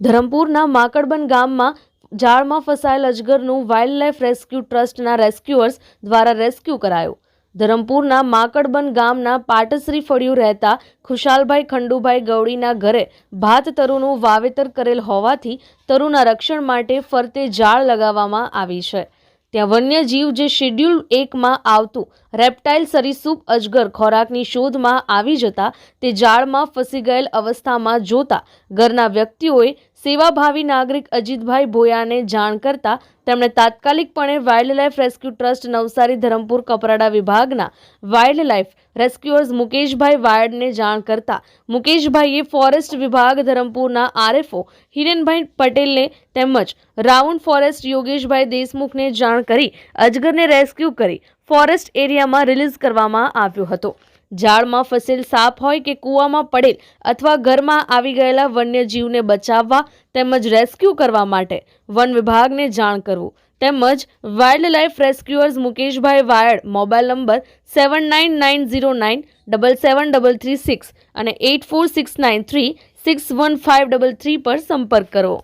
ધરમપુરના માકડબન ગામમાં ઝાડમાં ફસાયેલ અજગરનું વાઇલ્ડ લાઇફ રેસ્ક્યુ ટ્રસ્ટના રેસ્ક્યુઅર્સ દ્વારા રેસ્ક્યુ કરાયું. ધરમપુરના માકડબન ગામના પાટશ્રી ફળિયું રહેતા ખુશાલભાઈ ખંડુભાઈ ગવડીના ઘરે ભાત તરુનું વાવેતર કરેલ હોવાથી તરુના રક્ષણ માટે ફરતે ઝાડ લગાવવામાં આવી છે. ત્યાં વન્યજીવ જે શેડ્યુલ એકમાં આવતું રેપ્ટાઇલ સરીસૂપ અજગર ખોરાકની શોધમાં આવી જતા તે ઝાડમાં ફસી ગયેલ અવસ્થામાં જોતા ઘરના વ્યક્તિઓએ સેવાભાવી નાગરિક અજીતભાઈ ભોયાને જાણ કરતા તેમણે તાત્કાલિકપણે wild life rescue trust Navsari Dharampur Kaprada વિભાગના વાઇલ્ડ લાઇફ રેસ્ક્યુઅર્સ મુકેશભાઈ વાયડને જાણ કરતા મુકેશભાઈએ ફોરેસ્ટ વિભાગ ધરમપુરના આરએફઓ હિરેનભાઈ પટેલને તેમજ રાઉન્ડ ફોરેસ્ટ યોગેશભાઈ દેશમુખને જાણ કરી અજગરને રેસ્ક્યુ કરી ફોરેસ્ટ એરિયામાં રિલીઝ કરવામાં આવ્યો હતો. ઝાડમાં ફસેલ સાપ હોય કે કૂવામાં પડેલ અથવા ઘરમાં આવી ગયેલા વન્યજીવને બચાવવા તેમજ રેસ્ક્યુ કરવા માટે વન વિભાગને જાણ કરવું. તેમજ વાઇલ્ડ લાઇફ રેસ્ક્યુઅર્સ મુકેશભાઈ Vayad, mobile number seven nine nine zero nine double seven double three six અને eight four six nine three six one five double three પર સંપર્ક કરો.